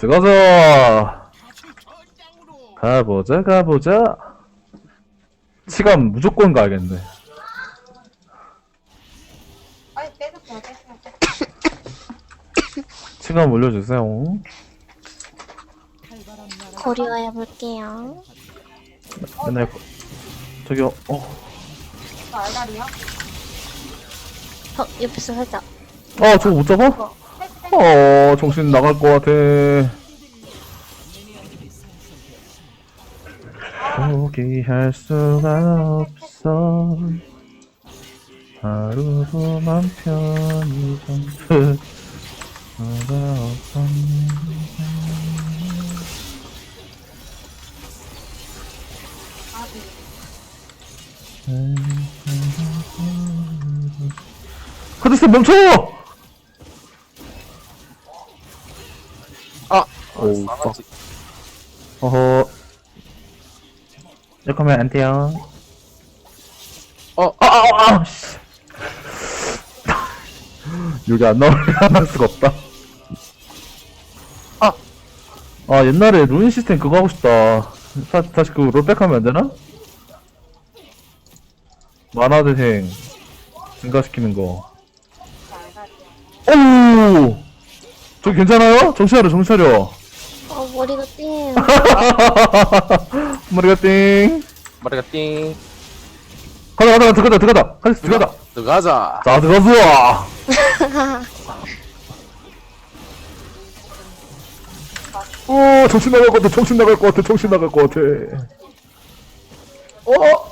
들어가자. 가보자, 가보자. 시간 무조건 가야겠네. 아니 시간 올려주세요. 고려해 볼게요. 맨날, 거- 저기요, 어, 저 알다리요? 어, 옆에서 살짝. 아, 저거 못 잡아? 어, 정신 나갈 것 같아. 포기할 수가 없어. 하루만 편히 점프. 너가 없었는데. 카드스 멈춰! 오, 망하지. 어허. 이렇게 하면 안 돼요. 어, 아, 아, 아, 아, 씨. 여기 안 나오면 안할 수가 없다. 아! 아, 옛날에 루인 시스템 그거 하고 싶다. 사, 다시 그 롤백 하면 안 되나? 만화 대행 증가시키는 거. 오! 저 괜찮아요? 정신 차려, 정신 차려. 어, 머리가 띵해요. 머리가 띵. 머리가 띵. 가자, 가자, 들어가자, 들어가자. 가자, 들어가자. 들어가자. 자, 들어가자. 오, 정신 나갈 것 같아, 정신 나갈 것 같아, 정신 나갈 것 같아. 어?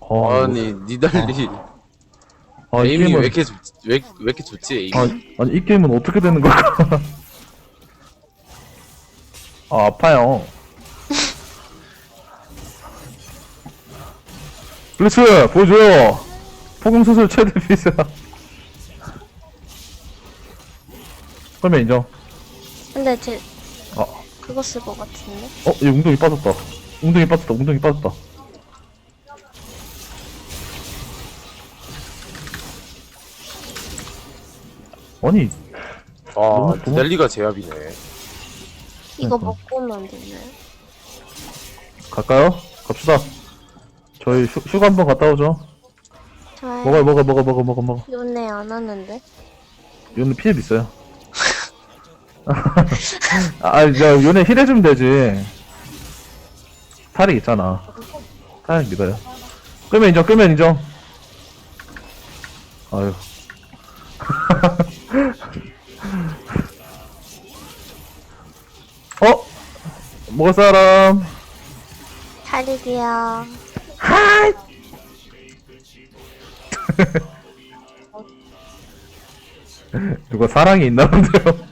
어, 아니, 니달리. 아, 이 에임이 왜 게임은, 이렇게 좋, 왜, 왜 이렇게 좋지, 에임이? 아, 아니, 이 게임은 어떻게 되는 걸까? 아, 아파요. 블리츠, 보여줘요. 폭음 수술 최대 비싸. 그러면 인정. 근데 제 아, 그거 쓸 것 같은데? 어, 얘 웅덩이 빠졌다. 웅덩이 빠졌다, 웅덩이 빠졌다. 아니, 아, 너무- 니달리가 제압이네. 이거 그러니까. 먹고 오면 안 되나요? 갈까요? 갑시다. 저희 휴, 휴가 한번 갔다 오죠. 잘 먹어요, 먹어, 먹어, 먹어, 먹어, 먹어. 요네 안 하는데? 요네 피해 있어요. 아, 야, 요네 힐해주면 되지. 탈이 있잖아. 탈 믿어요. 끄면 인정, 끄면 인정. 아유. 먹을 사람? 달리기야. 누가 사랑이 있나 본데요?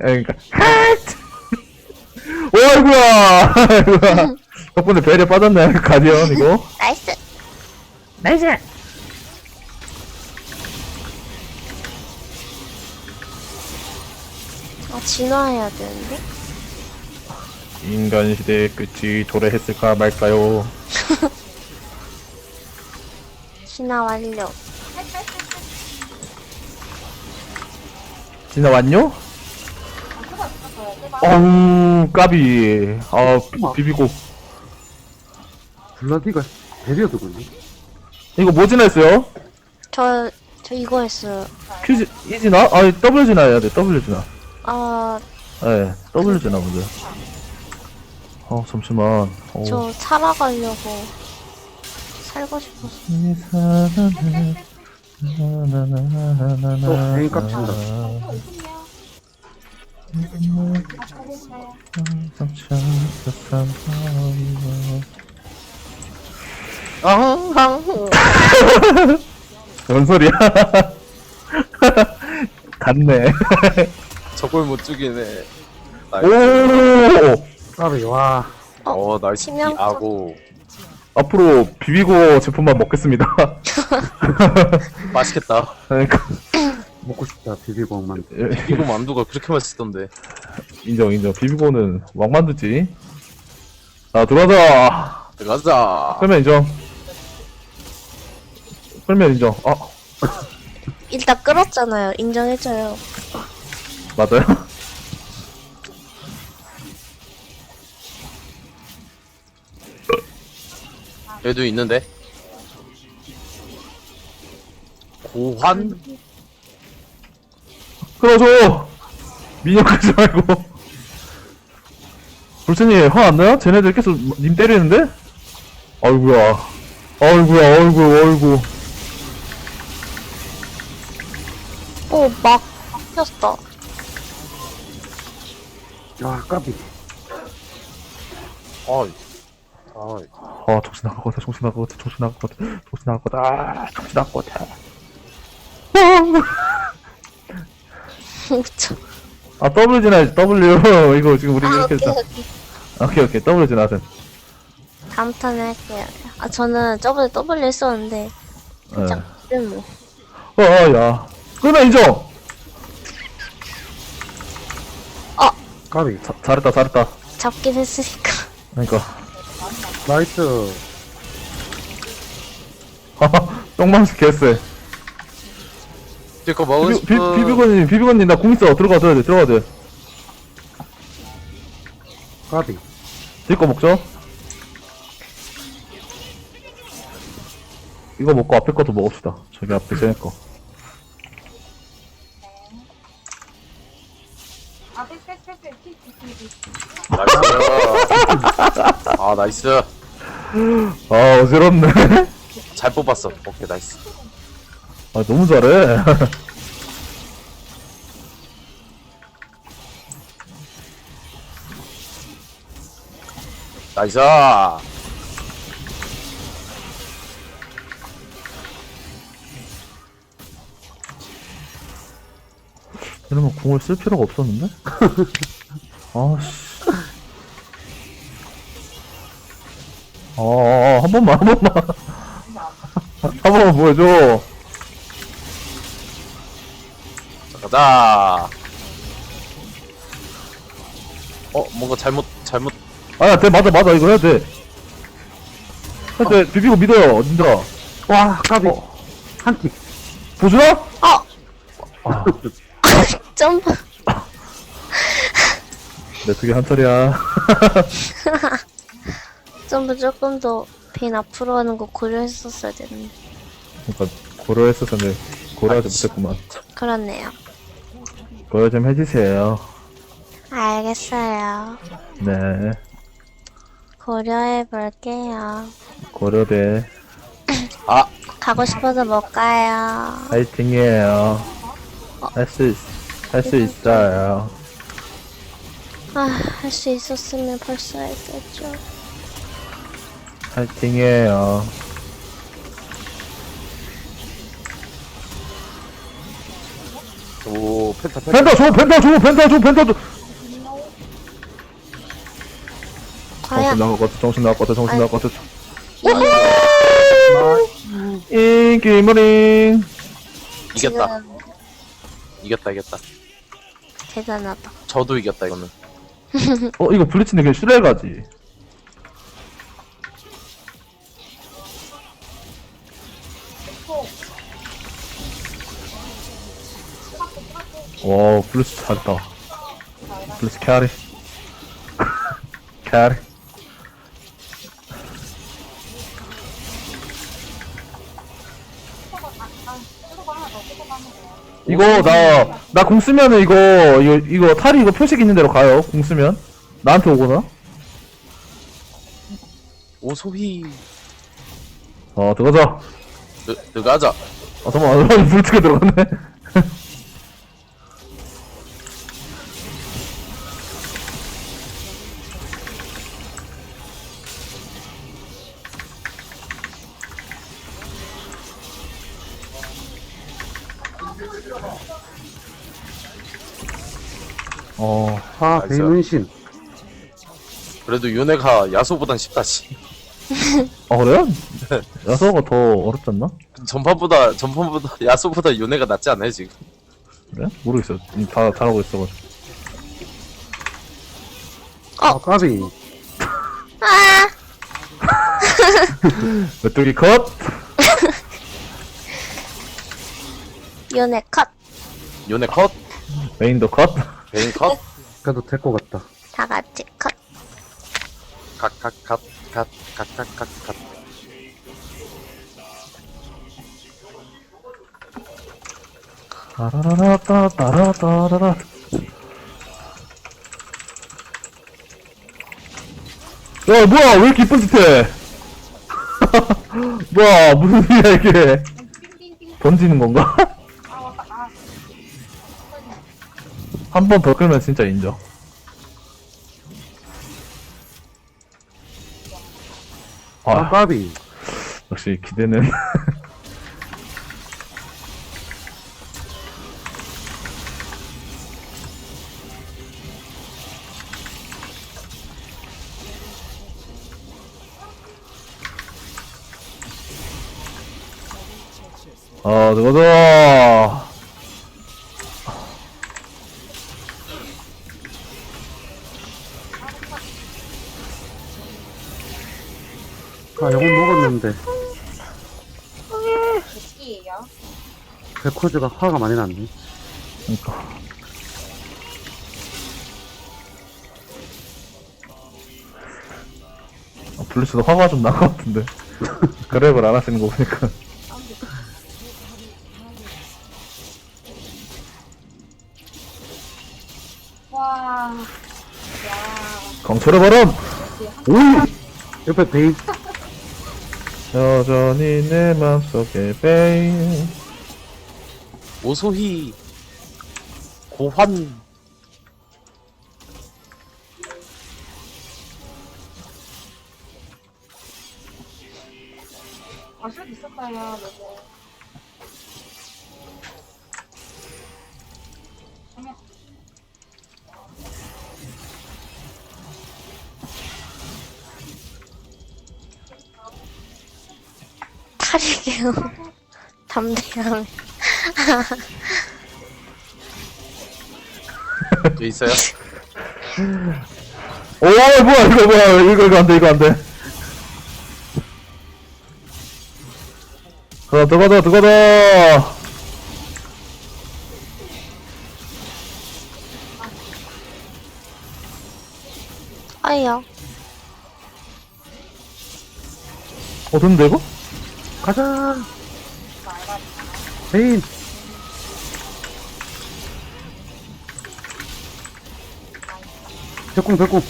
에, 그니까, 핫! 오, 아이고야! 아이고야! 덕분에 배려 빠졌네, 가디언, 이거. 나이스! 나이스! 아, 진화해야 되는데? 인간 시대의 끝이 도래했을까 말까요? 진화 완료. 지나왔뇨? 어우, 까비. 아, 비, 비비고. 블라디가 데려두군요. 이거 뭐 지나했어요? 저, 저 이거 했어요. 큐지, 이지나? 아, W 지나 해야 돼, W 지나. 아, 예, W 지나 먼저. 어, 잠시만. 어. 저 살아가려고 살고 싶어서. 이 사람을 또 괜히 깝친다. 뭔 소리야? 갔네. 저걸 못 죽이네. 오! 까비, 와. 어, 나이스. 치명적. 아고. 앞으로 비비고 제품만 먹겠습니다. 맛있겠다. 그러니까 먹고 싶다, 비비고만. 예, 이거 만두가 그렇게 맛있던데. 인정 인정. 비비고는 왕만두지. 자 들어가자. 들어가자. 끌면 인정. 끌면 인정. 아 일단 끌었잖아요. 인정해줘요. 맞아요? 얘도 있는데. 고환? 끌어줘! 미녀 끌지 말고. 불스님, 화안 나요? 쟤네들 계속 님 때리는데? 아이구야. 아이구야, 아이구, 아이구. 오, 막, 막혔다. 아, 까비. 어이. 어이. 아, 정신 나갈 것 같아, 정신 나갈 것 같아, 정신 나갈 것 같아, 정신 나갈 것 같아, 아, 정신 나갈 것 같아. 아, W 지나야지, W. 이거 지금 우리 아, 이렇게 오케이, 했어. 오케이. 오케이, 오케이, W 지나세요. 다음 턴에 할게요. 아, 저는 저번에 W 했었는데, 예. 자, 이름 뭐. 어, 어, 야. 그러면 인정! 까비. 자, 잘했다, 잘했다. 잡긴 했으니까. 그러니까. 나이스. 똥망치 개쎄. 이거 비, 싶어. 비비건님, 비비건님, 나공 있어. 들어가, 들어가 돼, 들어가 돼. 까비. 뒤거 먹죠? 이거 먹고 앞에 것도 먹읍시다. 저기 앞에 쟤네 거. 아, 패스, 패스, 패스. 나이스. 아, 나이스. 아, 어지럽네. 잘 뽑았어. 오케이, 나이스. 아, 너무 잘해. 나이스. 이러면 궁을 쓸 필요가 없었는데? 아씨. 아, 아, 한 번만, 한 번만. 한 번만 보여줘. 자, 가자. 어, 뭔가 잘못, 잘못. 아, 돼, 맞아, 맞아, 이거 해야 돼. 해야 돼, 비비고 믿어요, 님들아. 와, 까비. 어. 한 틱. 보주나? 어! 아, 점프. 내 두개 한 털이야. 점프 조금 더빈 앞으로 하는 거 고려했었어야 되는데. 그니까, 고려했었는데, 고려하지 못했구만. 그렇네요. 고려 좀 해주세요. 알겠어요. 네, 고려해 볼게요. 고려대. 아, 가고 싶어서 못 가요. 파이팅이에요. 할 수, 있, 할수 있어요. 아, 할 수 있었으면 벌써 했겠죠. 파이팅이에요. 오, 펜타, 펜타. 펜타 줘, 펜타 줘, 펜타 줘, 펜타 줘. 정신 과연, 나갈 것 같아, 정신 나갈 것 같아, 정신 나갈 것 같아. 이, 인기머링. 이겼다. 지금 이겼다, 이겼다. 대단하다. 저도 이겼다, 이거는. 어, 이거 블리츠인데 그냥 슈레 가지. 와, 블리츠 잘했다. 블리츠 캐리. 캐리. 이거 나 나 공 쓰면은 이거 이거 이거 탈이 이거 표식 있는 대로 가요. 공 쓰면 나한테 오거나. 오소희. 어 들어가자. 느, 느가자. 아 잠깐만 불트게 들어갔네. 어, 아, 나이스. 배문신. 그래도 윤회가 야소보단 쉽다지. 아 그래요? 야서가 더 어렵지 않나? 전판보다, 전판보다, 야소보다 윤회가 낫지 않아요, 지금? 그래? 모르겠어요. 음, 다 잘하고 있어가지고. 아, 까비. 아! 메뚜기 컷. 요네 컷. 요네 컷 메인도 컷. 개인 컷? 시켜도 될 것 같다. 다 같이 컷. 갓갓갓갓갓갓갓 각 따라라라따따라따라라 야 뭐야 왜 이렇게 이쁜 짓해 뭐야 무슨 일이야 이게 던지는 건가? 한 번더 끌면 진짜 인정. 아, 아, 까비. 역시 기대는. 아, 누구죠? 먹었는데. 개띠예요. 백호즈가 화가 많이 났네. 그니까. 아, 블루스도 화가 좀 난 것 같은데. 그랩을 안 하시는 거 보니까. 와. 야. 강철의 바람! 오이! 옆에 베인. 여전히 내 맘속에 베인. 오소희 고환 탈이게요. 담대함. 또 있어요? 오, 뭐야, 이거 뭐야, 이거, 이거 안 돼, 이거 안 돼. 자, 들어가자, 들어가자! 아야. 어, 됐는데, 이거? 가자! 베인! 백궁, 백궁.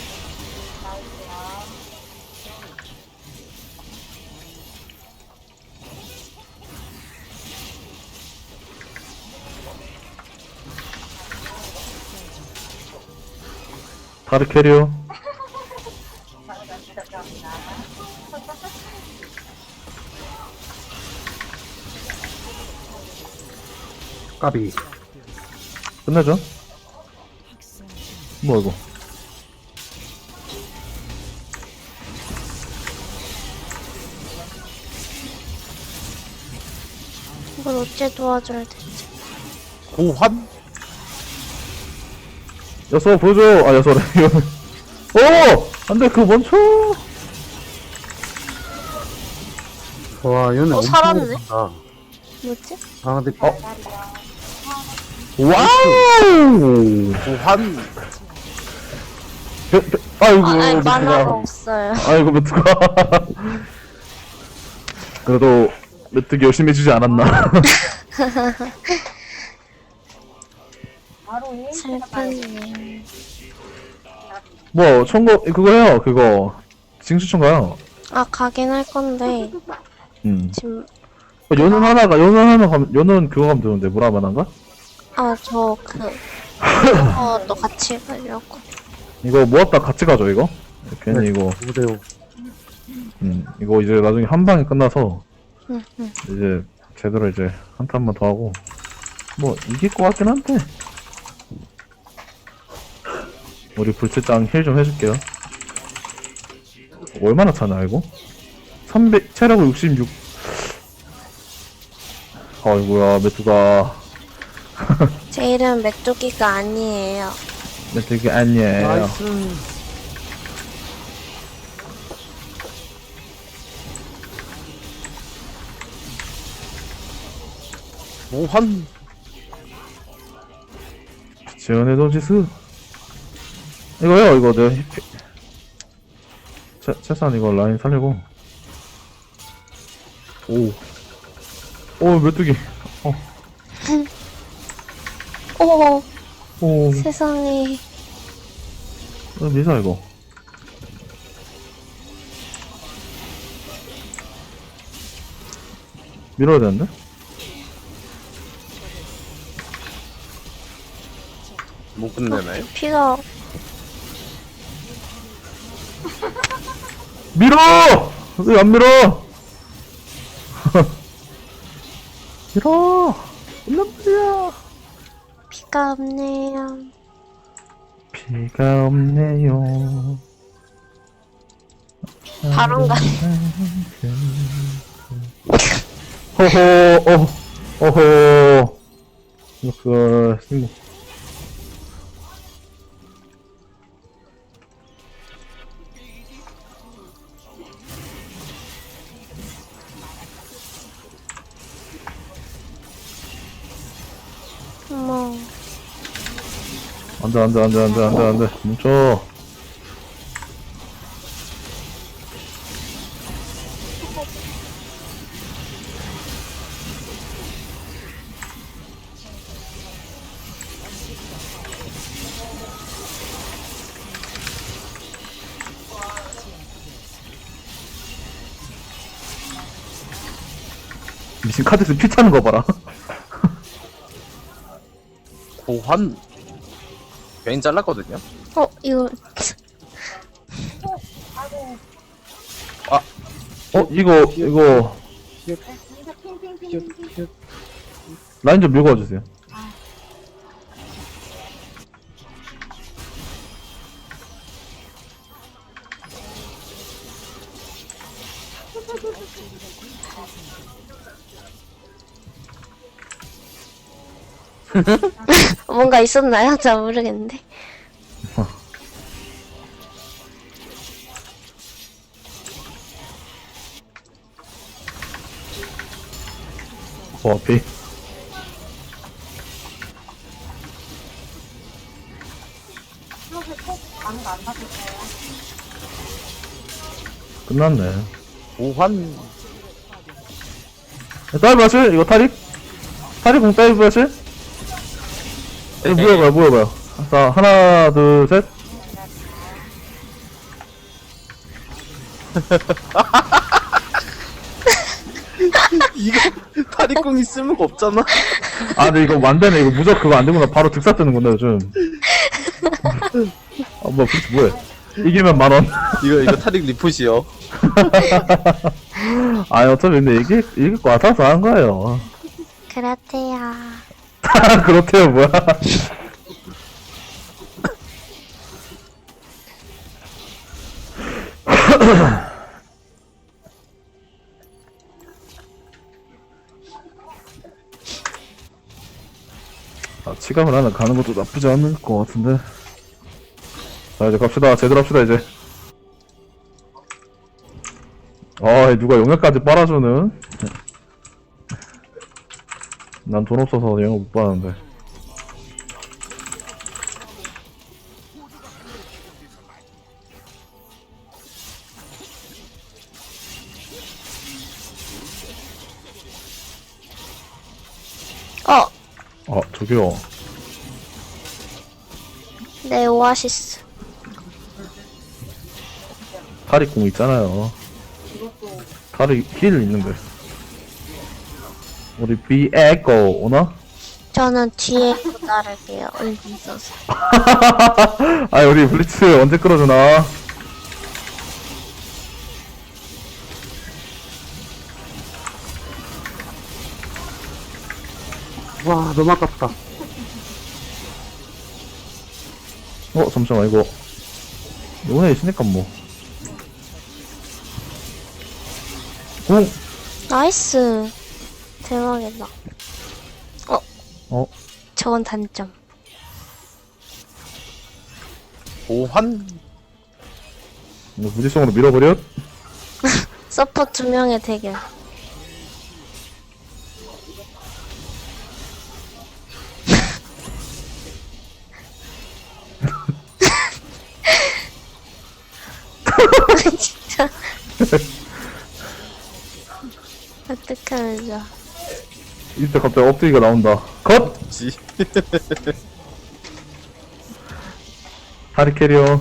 다르 캐리어. 까비. 끝내죠. 뭐야, 이거. 이걸 어째 도와줘야 되지? 고환 여서 보여줘! 아, 여서래. 오! 안 돼, 그거 멈춰! 와, 얘는 어, 엄청 살았네. 못한다. 뭐지? 아, 근데, 어? 와우! 배, 배, 아이고, 아, 아니. 만화가 없어요. 아이고, 메뚜가. 그래도, 메뚜기 열심히 해주지 않았나. 바로 1인 슬프네. 뭐, 청거, 그거 해요, 그거. 징수청 가요. 아, 가긴 할 건데, 음. 지금, 연은 하나가, 연은 하나 가면, 연은 그거 가면 되는데, 무라만한가? 아, 저, 그, 그것도 같이 가려고. 이거 모았다 같이 가죠, 이거? 괜히 이거, 5대5. 음, 이거 이제 나중에 한 방에 끝나서, 응, 응. 이제, 제대로 이제, 한 탄만 더 하고, 뭐, 이길 것 같긴 한데. 우리 불치장 힐 좀 해줄게요. 얼마나 차냐, 이거? 300, 체력 66. 아이고야, 메뚜가. 제 이름 메뚜기가 아니에요. 메뚜기 아니에요. 나이스. 고환 미션의 도지스 이거요 이거 내가 히- 최, 최소한 이거 라인 살리고 오. 오, 메뚜기. 어, 오, 오, 세상에. 어, 미사, 이거. 밀어야 되는데? 못 끝내나요? 피가 밀어! 왜 안 밀어? 밀어! 밀어버려! 피가 없네요. 비가 없네요. 바론가. 호호, 어, 어호. 그. 안 돼, 안 돼, 안 돼, 안 돼, 안 돼, 안 돼. 멈춰. 미친 카드스 피 차는 거 봐라. 고환 괜히 잘랐거든요. 어, 이거. 어, 이거, 이거, 핑핑핑핑. 라인 좀 밀고 와주세요. 뭔가 있었나요? 잘 모르겠는데. 그 앞에. 끝났네. 고환 다이브 하실? 이거 타릭? 타릭 공 다이브 하실? 이거 모여봐요, 모여봐요. 자, 하나, 둘, 셋. 이거 다리꿍이 쓸모가 없잖아. 아, 근데 이거 안 되네. 이거 무적 그거 안 되구나. 바로 득사 뜨는구나, 요즘. 아, 뭐, 그치, 뭐해. 이기면 만 원. 이거 이거 타릭 리풋이요. 아, 어차피 근데 이길, 이길 것 같아서 한 거예요. 그렇대요. 그렇대요, 뭐야. 아, 치감을 하나 가는 것도 나쁘지 않을 것 같은데. 자, 이제 갑시다. 제대로 합시다, 이제. 아, 누가 용역까지 빨아주는. 난 돈 없어서 영어 못 봤는데. 어, 아, 저기요. 네, 오아시스. 탈이 공 있잖아요. 탈이 힐 있는데. 우리 비에고 오나? 저는 뒤에 따를게요. 얼굴 있어서. 아, 우리 블리츠 언제 끌어주나? 와, 너무 아깝다. 어, 잠시만, 이거. 요네 있으니까 뭐. 공! 나이스. 당황했나? 어? 어? 저건 단점. 보환? 뭐 무지성으로 밀어버려? 서퍼 두 명의 대결. 어떡하면 좋아. 이때 갑자기 엎드기가 나온다. 컷! 지. 다리 캐리어.